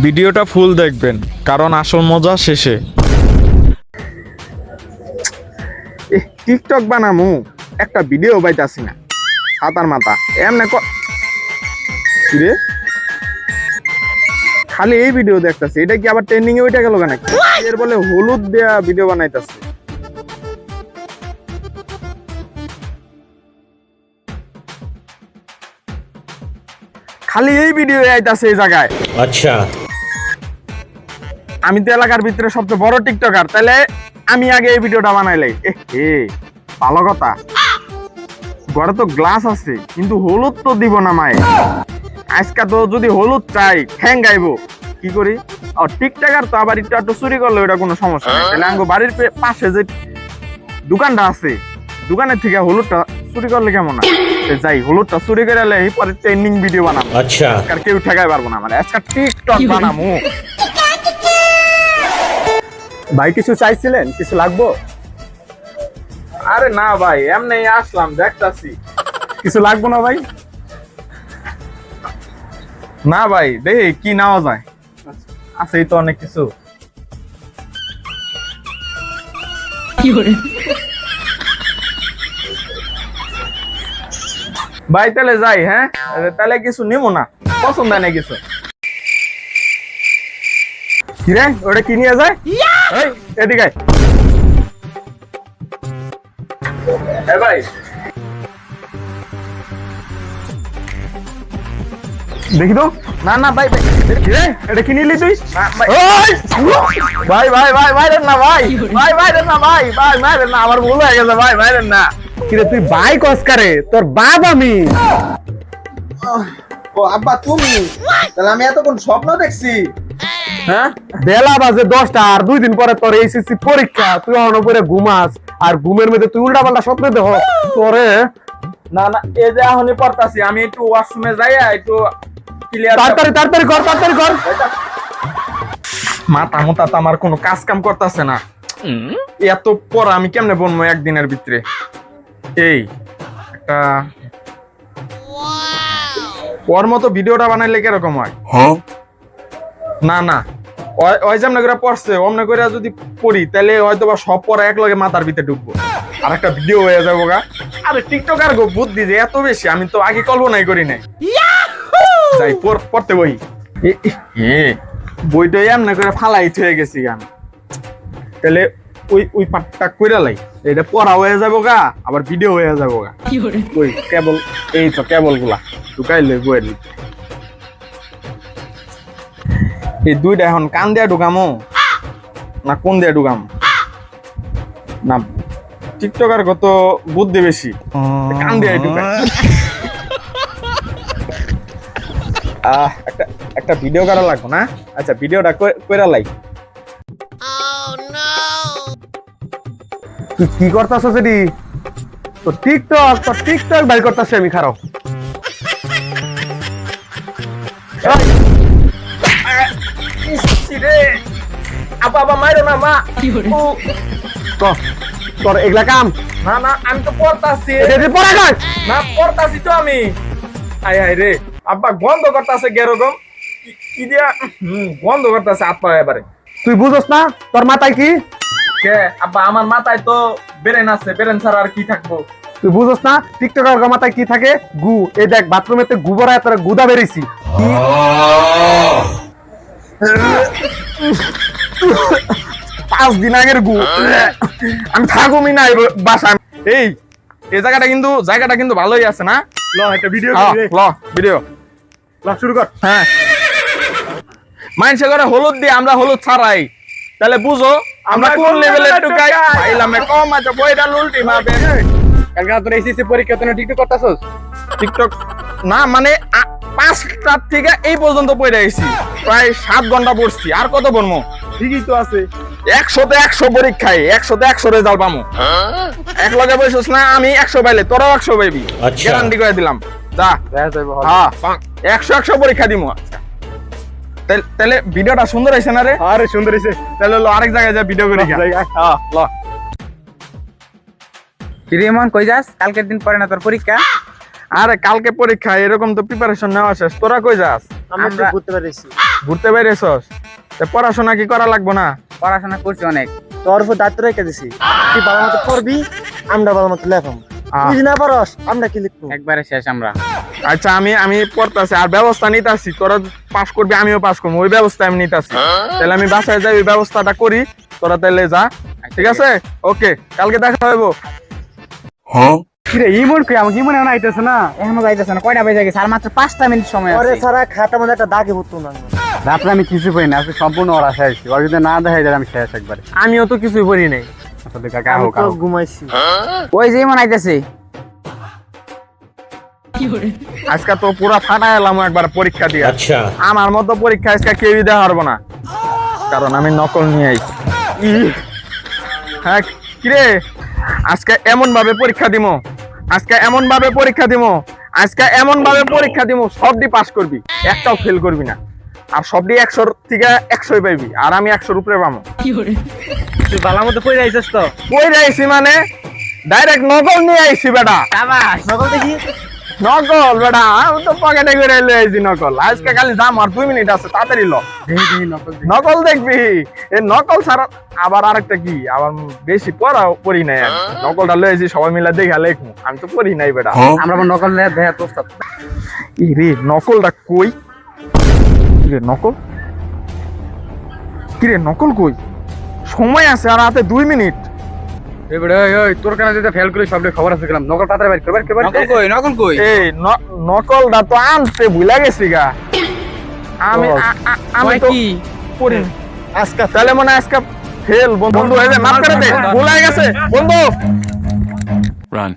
ভিডিওটা ফুল দেখবেন কারণ আসল মজা শেষে। টিকটক বানামু একটা ভিডিও বাইতাছি না। সাঁতার মাথা এমনে রে খালি এই ভিডিও দেখতেছে এটা কি আবার ট্রেন্ডিং এ ওইটা গেল কেন? এর বলে হলুদ দেয়া ভিডিও বানাইতেছে। খালি এই ভিডিও আইতাছে এই জায়গায়। আচ্ছা। আমি তো এলাকার ভিতরে সবচেয়ে বড় টিকটকার তাহলে আমি আগে এই ভিডিওটা বানাইলে এ ভালো কথা। ঘরে তো গ্লাস আছে কিন্তু হলুদ তো দিব না মায়ে। আজকা তো যদি হলুদ চাই ঠ্যাং গাইবো। কি করি? আর টিকটাকার তো আবার একটু একটু চুরি করল এটা কোনো সমস্যা নেই। তাহলে আমি বাড়ির পাশে যে দোকানটা আছে দোকানের থেকে হলুদটা চুরি করলে কেমন না যাই হলুদটা চুরি করে এই পরে ট্রেন্ডিং ভিডিও বানাবো। আচ্ছা। আর কেউ ঠেকাই পারব না মানে আজকা টিকটক বানামু ভাই কিছু চাইছিলেন? কিছু লাগবো? আরে না ভাই এমনি আসলাম দেখতাছি। কিছু লাগবো না ভাই? না ভাই দেখি কি নেওয়া যায়। আছে এই তো অনেক কিছু। ভাই তাহলে যাই হ্যাঁ? তাহলে কিছু নিবো না পছন্দ হয় না কিছু। কি রে ওটা কি নিয়ে যায়? এদিকে এ ভাই। দেখি তো। না না ভাই ভাই। রে এটা কি নিলি তুই? না, ভাই। ভাই ভাই ভাই মাইরেন না ভাই। ভাই মাইরেন না ভাই ভাই মাইরেন না আমার ভুল হয়ে গেছে ভাই মাইরেন না। কি রে তুই ভাই কসকারে তোর বাপ আমি। ও আব্বা তুমি? তাহলে আমি এতক্ষণ স্বপ্ন দেখছি। হ্যাঁ? বেলা বাজে দশটা আর দুই দিন পরে তোর এইচএসসি পরীক্ষা। তুই অন করে ঘুমাস আর ঘুমের মধ্যে তুই উল্টা পাল্টা স্বপ্ন দেহ তোরে না না এই যে এখনই পড়তাছি আমি একটু ওয়াশরুমে যাই একটু ক্লিয়ার তাড়াতাড়ি তাড়াতাড়ি কর তাড়াতাড়ি কর। মাথা মোটা তো আমার কোনো কাজ কাম করতেছে না। এত পর আমি কেমনে বলব একদিনের ভিতরে? এই একটা ওর মতো ভিডিওটা বানাইলে কীরকম হয়? না না। ওই- যেমন করে পড়ছে অমনে করে যদি পড়ি তাহলে হয়তো বা সব পড়া এক লগে মাথার ভিতরে ঢুকবো। আর একটা ভিডিও হয়ে যাব গা। আরে টিকটক আর গো বুদ্ধি যে এত বেশি আমি তো আগে কল্পনাই করি নাই। যাই পড়- পড়তে বই। এ- এ বইটা এমনি করে ফালাই হয়ে গেছি গান তাহলে ওই ওই পাটটা কইরা লাই। এটা পড়া হয়ে যাব গা আবার ভিডিও হয়ে যাব গা। ওই কেবল এই তো কেবলগুলা ঢুকাই লই বইয়ের ভিতরে। এই দুইটা এখন কান দিয়া ঢুকামো না কোন দিয়া ঢুকামো? না টিকটকার কত বুদ্ধি বেশি। কান দিয়া ঢুকাই আহ একটা একটা ভিডিও করা লাগবো না? আচ্ছা ভিডিওটা কইরা লাই। তুই কি করতাছ সেটি? তো টিকটক তো টিকটক বাই করতাছি আমি খারাপ। আপা আপা মাইরো না মা। ও, তো তোর এগুলা কাম? না না আমি তো পড়তাছি। না পড়তাছি তো আমি। আয় আয় রে। আব্বা গন্ধ করতাছে গেরকম কি- কি দিয়া? হুম গন্ধ করতাছে আপা এবারে। তুই বুঝোস না তোর মাথায় কি? কে? আব্বা আমার মাথায় তো বেরেন আছে। বেরেন ছাড়া আর কি থাকব? তুই বুঝোস না টিকটকের মাথায় কি থাকে? গু। এই দেখ বাথরুমেতে গুবরা তোর গুদা বেরিয়েছি। পাঁচ দিন আগের গু। আমি থাকুমি না এই এই এই জায়গাটা কিন্তু জায়গাটা কিন্তু ভালোই আছে না? ল একটা ভিডিও ল ভিডিও ল শুরু কর। হ্যাঁ। মানুষের ঘরে হলুদ দিয়ে আমরা হলুদ ছাড়াই। তাহলে বুঝো আমরা কোন লেভেলে টুকাই? পাইলাম কম আছে বইটা লুলটি মারবে কালকে তোর এইচএসসি পরীক্ষা টিকটক করতাছস? টিকটক না মানে পাঁচটার থেকে এই পর্যন্ত পড়ে আইছি। প্রায় সাত ঘণ্টা পড়ছি। আর কত পড়ব ঠিকই তো আছে। একশোতে একশো পরীক্ষায় একশোতে একশো রেজাল্ট পামো। এক লগে বসিস না আমি একশো পাইলে তোরাও একশো পাইবি। আচ্ছা। গ্যারান্টি করে দিলাম। যা। হ্যাঁ একশো একশো পরীক্ষা তাইলে- তাহলে ভিডিওটা সুন্দর হয়েছে না রে? আরে সুন্দর হইছে। তাহলে লো আরেক জায়গায় যা ভিডিও করি গা। হ্যাঁ ল। কিরে কই যাস? কালকের দিন পরে না তোর পরীক্ষা? আরে কালকে পরীক্ষা এরকম তো প্রিপারেশন নেওয়া শেষ। তোরা কই যাস? আমি একটু ঘুরতে পেরেছি ঘুরতে বেরিয়েছস? পড়াশোনা কি করা লাগবো না? পড়াশোনা করছি অনেক। তোর উপর দায়িত্ব রেখে দিছি। তুই ভালো মতো পড়বি আমরা ভালো মতো লেখাম না পারস আমরা কি লিখব? একবারে শেষ আমরা। আচ্ছা আমি আমি পড়তাছি আর ব্যবস্থা নিতাছি। তোরা পাস করবি আমিও পাস করব ওই ব্যবস্থা আমি নিতাছি। তাহলে আমি বাসায় যাই ওই ব্যবস্থাটা করি তোরা তাহলে যা। ঠিক আছে? ওকে কালকে দেখা হইব। কিরে ইমন কই? আমাকে ইমন এখন আইতেছে না? এখনও যাইতেছে না। কয়টা বেজে গেছে? আর মাত্র পাঁচটা মিনিট সময় আছে। ছাড়া খাতা মধ্যে একটা দাগে পড়তো না। রাত্রে আমি কিছু পাই না আজকে সম্পূর্ণ ওর আশা ওর যদি না দেখাই যায় আমি শেষ একবারে। আমিও তো কিছুই পড়ি নাই। আসলে কাকা হোক ঘুমাইছি। ওই যে মনে আইতেছে। আজকে তো পুরা ফাটা এলাম একবার পরীক্ষা দিয়ে। আচ্ছা। আমার মতো পরীক্ষা আজকে কেউই দেওয়া পারব না। কারণ আমি নকল নিয়ে আইছি। হ্যাঁ কিরে? আজকে এমন ভাবে পরীক্ষা দিমো। আজকে এমন ভাবে পরীক্ষা দিমো। আজকে এমন ভাবে পরীক্ষা দিমো সবটি পাস করবি। একটাও ফেল করবি না। আর সবটি একশোর থেকে একশোই পাইবি আর আমি একশোর উপরে পাবো। তুই মতো কই যাইছিস তো? কই আইছি মানে ডাইরেক্ট নকল নিয়ে আইছি বেটা। নকল দেখি? নকল বেটা আমি তো পকেটে করে লই আইছি নকল আজকে খালি যাম আর দুই মিনিট আছে তাড়াতাড়ি ল। নকল দেখবি? এ নকল ছাড়া আবার আরেকটা কি? আবার বেশি পড়া পড়ি নাই আমি নকলটা লই আইছি সবাই মিলে দেখা লেখমু। আমি তো পড়ি নাই বেটা। আমরা নকল লে দেখা তোর সাথে। ই রে নকলটা কই? কি রে নকল? কি রে নকল কই? সময় আছে আর হাতে দুই মিনিট। এই ওই ওই তোর কানে যদি ফেল করি সবরে খবর আছে গেলাম নকল তাড়াতাড়ি বাইর কর বাইর কর নকল কই নকল কই? এই ন- নকলটা তো আনতে ভুলা গেছি গা। আমি আ- আ- আমি তো পড়ি আজকে তাহলে মনে আজকে ফেল বন্ধু হয়ে যায় মাফ করে দে ভুল গেছে। বন্ধু! Run.